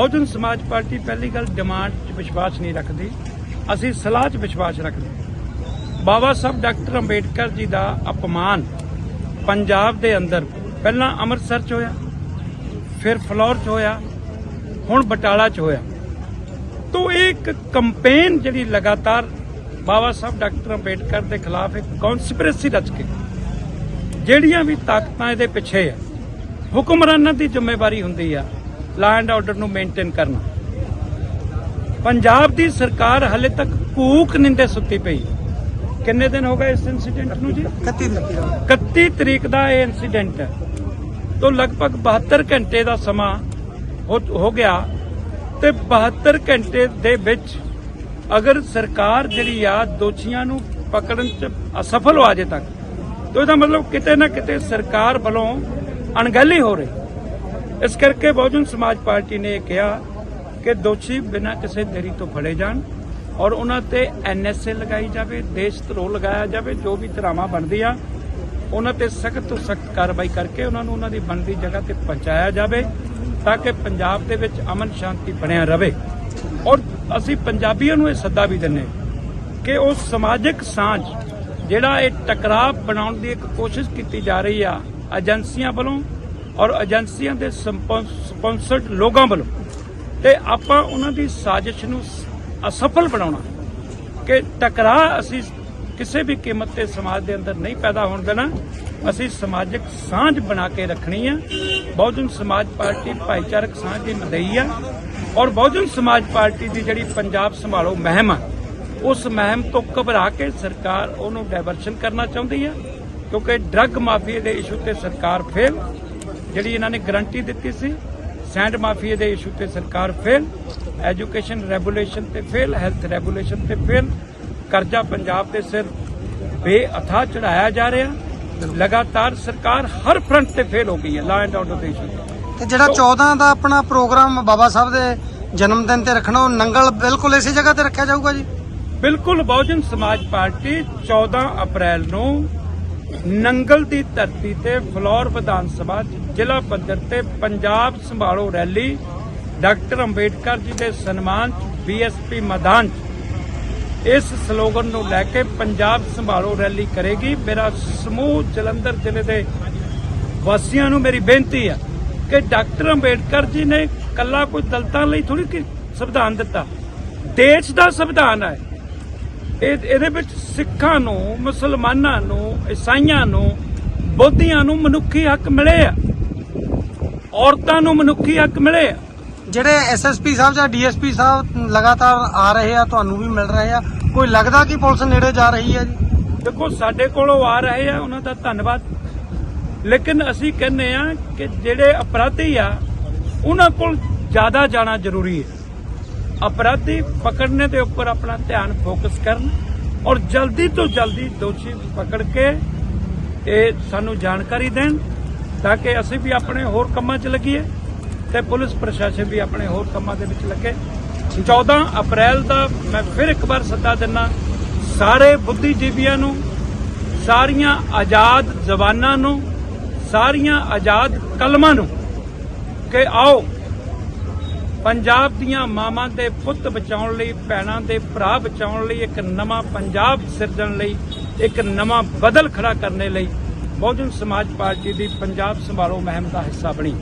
ਬਹੁਜਨ ਸਮਾਜ ਪਾਰਟੀ ਪਹਿਲੀ ਗੱਲ ਡਿਮਾਂਡ 'ਚ ਵਿਸ਼ਵਾਸ ਨਹੀਂ ਰੱਖਦੀ। ਅਸੀਂ ਸਲਾਹ 'ਚ ਵਿਸ਼ਵਾਸ ਰੱਖਦੇ ਬਾਬਾ ਸਾਹਿਬ ਡਾਕਟਰ ਅੰਬੇਡਕਰ ਜੀ ਦਾ ਅਪਮਾਨ ਪੰਜਾਬ ਦੇ ਅੰਦਰ ਪਹਿਲਾਂ ਅੰਮ੍ਰਿਤਸਰ 'ਚ ਹੋਇਆ, ਫਿਰ ਫਲੌਰ 'ਚ ਹੋਇਆ, ਹੁਣ ਬਟਾਲਾ 'ਚ ਹੋਇਆ। ਤੋਂ ਇਹ ਇੱਕ ਕੰਪੇਨ ਜਿਹੜੀ ਲਗਾਤਾਰ ਬਾਬਾ ਸਾਹਿਬ ਡਾਕਟਰ ਅੰਬੇਡਕਰ ਦੇ ਖਿਲਾਫ ਇੱਕ ਕਨਸਪੀਰੇਸੀ ਰਚ ਕੇ, ਜਿਹੜੀਆਂ ਵੀ ਤਾਕਤਾਂ ਇਹਦੇ ਪਿੱਛੇ ਆ, ਹੁਕਮਰਾਨਾਂ ਦੀ ਜ਼ਿੰਮੇਵਾਰੀ ਹੁੰਦੀ ਆ ਲਾ ਐਂਡ ਆਰਡਰ ਨੂੰ ਮੇਨਟੇਨ ਕਰਨਾ। ਪੰਜਾਬ ਦੀ ਸਰਕਾਰ ਹਲੇ ਤੱਕ ਕੂਕ ਨਿੰਦੇ ਸੁੱਤੀ ਪਈ। ਕਿੰਨੇ ਦਿਨ ਹੋ ਗਏ ਇਸ ਇਨਸੀਡੈਂਟ ਨੂੰ ਜੀ? 31 ਤਰੀਕ ਦਾ ਇਹ ਇਨਸੀਡੈਂਟ ਹੈ। ਤੋਂ ਲਗਭਗ 72 ਘੰਟੇ ਦਾ ਸਮਾਂ ਹੋ ਗਿਆ ਤੇ 72 ਘੰਟੇ ਦੇ ਵਿੱਚ ਅਗਰ ਸਰਕਾਰ ਜਿਹੜੀ ਆ ਦੋਸ਼ੀਆਂ ਨੂੰ ਪਕੜਨ ਚ ਅਸਫਲ ਹੋ ਅਜੇ ਤੱਕ ਤਾਂ ਇਹਦਾ ਮਤਲਬ ਕਿਤੇ ਨਾ ਕਿਤੇ ਸਰਕਾਰ ਵੱਲੋਂ ਅਣਗਹਿਲੀ ਹੋ ਰਹੀ। ਇਸ ਕਰਕੇ ਬਹੁਜਨ ਸਮਾਜ ਪਾਰਟੀ ਨੇ ਇਹ ਕਿਹਾ ਕਿ ਦੋਸ਼ੀ ਬਿਨਾਂ ਕਿਸੇ ਦੇਰੀ ਤੋਂ ਫੜੇ ਜਾਣ ਔਰ ਉਹਨਾਂ ਤੇ ਐਨਐਸਏ ਲਗਾਈ ਜਾਵੇ, ਦੇਸ਼ ਧਰੋਹ ਲਗਾਇਆ ਜਾਵੇ, ਜੋ ਵੀ ਧਰਾਵਾਂ ਬਣਦੀਆਂ, ਉਹਨਾਂ ਤੇ ਸਖਤ ਤੋਂ ਸਖਤ ਕਾਰਵਾਈ ਕਰਕੇ ਉਹਨਾਂ ਨੂੰ ਉਹਨਾਂ ਦੀ ਬਣਦੀ ਜਗ੍ਹਾ ਤੇ ਪਹੁੰਚਾਇਆ ਜਾਵੇ ਤਾਂ ਕਿ ਪੰਜਾਬ ਦੇ ਵਿੱਚ ਅਮਨ ਸ਼ਾਂਤੀ ਬਣਿਆ ਰਹੇ। ਔਰ ਅਸੀਂ ਪੰਜਾਬੀਆਂ ਨੂੰ ਇਹ ਸੱਦਾ ਵੀ ਦਿੰਨੇ ਕਿ ਉਹ ਸਮਾਜਿਕ ਸਾਂਝ, ਜਿਹੜਾ ਇਹ ਟਕਰਾਅ ਬਣਾਉਣ ਦੀ ਇੱਕ ਕੋਸ਼ਿਸ਼ ਕੀਤੀ ਜਾ ਰਹੀ ਆ, ਏਜੰਸੀਆਂ ਵੱਲੋਂ ਔਰ ਏਜੰਸੀਆਂ ਦੇ ਸੰਪੋ- ਸਪਾਂਸਰਡ ਲੋਕਾਂ ਵੱਲੋਂ ਤੇ ਆਪਾਂ ਉਹਨਾਂ ਦੀ ਸਾਜ਼ਿਸ਼ ਨੂੰ ਅਸਫਲ ਬਣਾਉਣਾ ਕਿ ਟਕਰਾਅ ਅਸੀਂ ਕਿਸੇ ਵੀ ਕੀਮਤ ਤੇ ਸਮਾਜ ਦੇ ਅੰਦਰ ਨਹੀਂ ਪੈਦਾ ਹੋਣ ਦੇਣਾ। ਅਸੀਂ ਸਮਾਜਿਕ ਸਾਂਝ ਬਣਾ ਕੇ ਰੱਖਣੀ ਆ। ਬਹੁਜਨ ਸਮਾਜ ਪਾਰਟੀ ਭਾਈਚਾਰਕ ਸਾਂਝ ਦੀ ਮਦਈ ਆ ਔਰ ਬਹੁਜਨ ਸਮਾਜ ਪਾਰਟੀ ਦੀ ਜਿਹੜੀ ਪੰਜਾਬ ਸੰਭਾਲੋ ਮਹਿਮ ਆ, ਉਸ ਮਹਿਮ ਤੋਂ ਘਬਰਾ ਕੇ ਸਰਕਾਰ ਉਹਨੂੰ ਡਾਇਵਰਸ਼ਨ ਕਰਨਾ ਚਾਹੁੰਦੀ ਆ, ਕਿਉਂਕਿ ਡਰੱਗ ਮਾਫੀਆ ਦੇ ਇਸ਼ੂ ਤੇ ਸਰਕਾਰ ਫੇਲ। ਜਿਹੜੀ ਇਹਨਾਂ ਨੇ ਗਰੰਟੀ ਦਿੱਤੀ ਸੀ ਸੈਂਡ ਮਾਫੀਆ ਦੇ ਇਸ਼ੂ ਤੇ ਸਰਕਾਰ ਫੇਲ ਐਜੂਕੇਸ਼ਨ ਰੈਗੂਲੇਸ਼ਨ ਤੇ ਫੇਲ ਹੈਲਥ ਰੈਗੂਲੇਸ਼ਨ ਤੇ ਫੇਲ ਕਰਜ਼ਾ ਪੰਜਾਬ ਦੇ ਸਿਰ ਬੇਅਥਾ ਚੜਾਇਆ ਜਾ ਰਿਹਾ। ਲਗਾਤਾਰ ਸਰਕਾਰ ਹਰ ਫਰੰਟ ਤੇ ਫੇਲ ਹੋ ਗਈ ਹੈ ਲਾ ਐਂਡ ਆਰਡਰ ਦੇ ਇਸ਼ੂ ਤੇ। ਤੇ ਜਿਹੜਾ 14 ਦਾ ਆਪਣਾ ਪ੍ਰੋਗਰਾਮ ਬਾਬਾ ਸਾਹਿਬ ਦੇ ਜਨਮ ਦਿਨ ਤੇ ਰੱਖਣਾ ਉਹ ਨੰਗਲ ਬਿਲਕੁਲ ਇਸੇ ਜਗ੍ਹਾ ਤੇ ਰੱਖਿਆ ਜਾਊਗਾ ਜੀ? ਬਿਲਕੁਲ ਬਹੁਜਨ ਸਮਾਜ ਪਾਰਟੀ 14 ਅਪ੍ਰੈਲ ਨੂੰ ਨੰਗਲ ਦੀ ਧਰਤੀ ਤੇ ਫਲੋਰ ਵਿਧਾਨ ਸਭਾ 'ਚ ਜ਼ਿਲ੍ਹਾ ਪੱਧਰ ਤੇ ਪੰਜਾਬ ਸੰਭਾਲੋ ਰੈਲੀ। ਡਾਕਟਰ ਅੰਬੇਡਕਰ ਜੀ ਦੇ ਸਨਮਾਨ 'ਚ ਬੀਐਸਪੀ ਮੈਦਾਨ 'ਚ। ਇਸ ਸਲੋਗਨ ਨੂੰ ਲੈ ਕੇ ਪੰਜਾਬ ਸੰਭਾਲੋ ਰੈਲੀ ਕਰੇਗੀ। ਮੇਰਾ ਸਮੂਹ ਜਲੰਧਰ ਜ਼ਿਲ੍ਹੇ ਦੇ ਵਾਸੀਆਂ ਨੂੰ ਮੇਰੀ ਬੇਨਤੀ ਹੈ ਕਿ ਡਾਕਟਰ ਅੰਬੇਡਕਰ ਜੀ ਨੇ ਕੱਲਾ ਕੋਈ ਦਲਤਾਂ ਲਈ ਥੋੜੀ ਸੰਵਿਧਾਨ ਦਿੱਤਾ। ਦੇਸ਼ ਦਾ ਸੰਵਿਧਾਨ ਹੈ। ਇਹ ਇਹਦੇ ਵਿੱਚ ਸਿੱਖਾਂ ਨੂੰ ਮੁਸਲਮਾਨਾਂ ਨੂੰ ਈਸਾਈਆਂ ਨੂੰ ਬੋਧੀਆਂ ਨੂੰ ਮਨੁੱਖੀ ਹੱਕ ਮਿਲੇ ਆ। ਔਰਤਾਂ ਨੂੰ ਮਨੁੱਖੀ ਹੱਕ ਮਿਲੇ ਆ। ਜਿਹੜੇ ਐਸਐਸਪੀ ਸਾਹਿਬ ਜਾਂ ਡੀਐਸਪੀ ਸਾਹਿਬ ਲਗਾਤਾਰ ਆ ਰਹੇ ਆ ਤੁਹਾਨੂੰ ਵੀ ਮਿਲ ਰਹੇ ਆ। ਕੋਈ ਲੱਗਦਾ ਕਿ ਪੁਲਿਸ ਨੇੜੇ ਜਾ ਰਹੀ ਹੈ ਜੀ? ਦੇਖੋ ਸਾਡੇ ਕੋਲ ਆ ਰਹੇ ਆ ਉਹਨਾਂ ਦਾ ਧੰਨਵਾਦ। ਲੇਕਿਨ ਅਸੀਂ ਕਹਿੰਦੇ ਆ ਕਿ ਜਿਹੜੇ ਅਪਰਾਧੀ ਆ ਉਹਨਾਂ ਕੋਲ ਜ਼ਿਆਦਾ ਜਾਣਾ ਜ਼ਰੂਰੀ ਹੈ। ਅਪਰਾਧੀ ਪਕੜਨੇ ਦੇ ਉੱਪਰ ਆਪਣਾ ਧਿਆਨ ਫੋਕਸ ਕਰਨ ਔਰ ਜਲਦੀ ਤੋਂ ਜਲਦੀ ਦੋਸ਼ੀ ਪਕੜ ਕੇ ਇਹ ਸਾਨੂੰ ਜਾਣਕਾਰੀ ਦੇਣ ਤਾਂ ਕਿ ਅਸੀਂ ਵੀ ਆਪਣੇ ਹੋਰ ਕੰਮਾਂ 'ਚ ਲੱਗੀਏ ਤੇ ਪੁਲਿਸ ਪ੍ਰਸ਼ਾਸਨ ਵੀ ਆਪਣੇ ਹੋਰ ਕੰਮਾਂ ਦੇ ਵਿੱਚ ਲੱਗੇ। 14 ਅਪ੍ਰੈਲ ਦਾ ਮੈਂ ਫਿਰ ਇੱਕ ਵਾਰ ਸੱਦਾ ਦਿੰਨਾ ਸਾਰੇ ਬੁੱਧੀਜੀਵੀਆਂ ਨੂੰ ਸਾਰੀਆਂ ਆਜ਼ਾਦ ਜ਼ਬਾਨਾਂ ਨੂੰ ਸਾਰੀਆਂ ਆਜ਼ਾਦ ਕਲਮਾਂ ਨੂੰ ਕਿ ਆਓ ਪੰਜਾਬ ਦੀਆਂ ਮਾਵਾਂ ਦੇ ਪੁੱਤ ਬਚਾਉਣ ਲਈ, ਭੈਣਾਂ ਦੇ ਭਰਾ ਬਚਾਉਣ ਲਈ, ਇੱਕ ਨਵਾਂ ਪੰਜਾਬ ਸਿਰਜਣ ਲਈ, ਇੱਕ ਨਵਾਂ ਬਦਲ ਖੜਾ ਕਰਨ ਲਈ ਬਹੁਜਨ ਸਮਾਜ ਪਾਰਟੀ ਦੀ ਪੰਜਾਬ ਸੰਭਾਲੋ ਮਹਿਮ ਦਾ ਹਿੱਸਾ ਬਣੀ।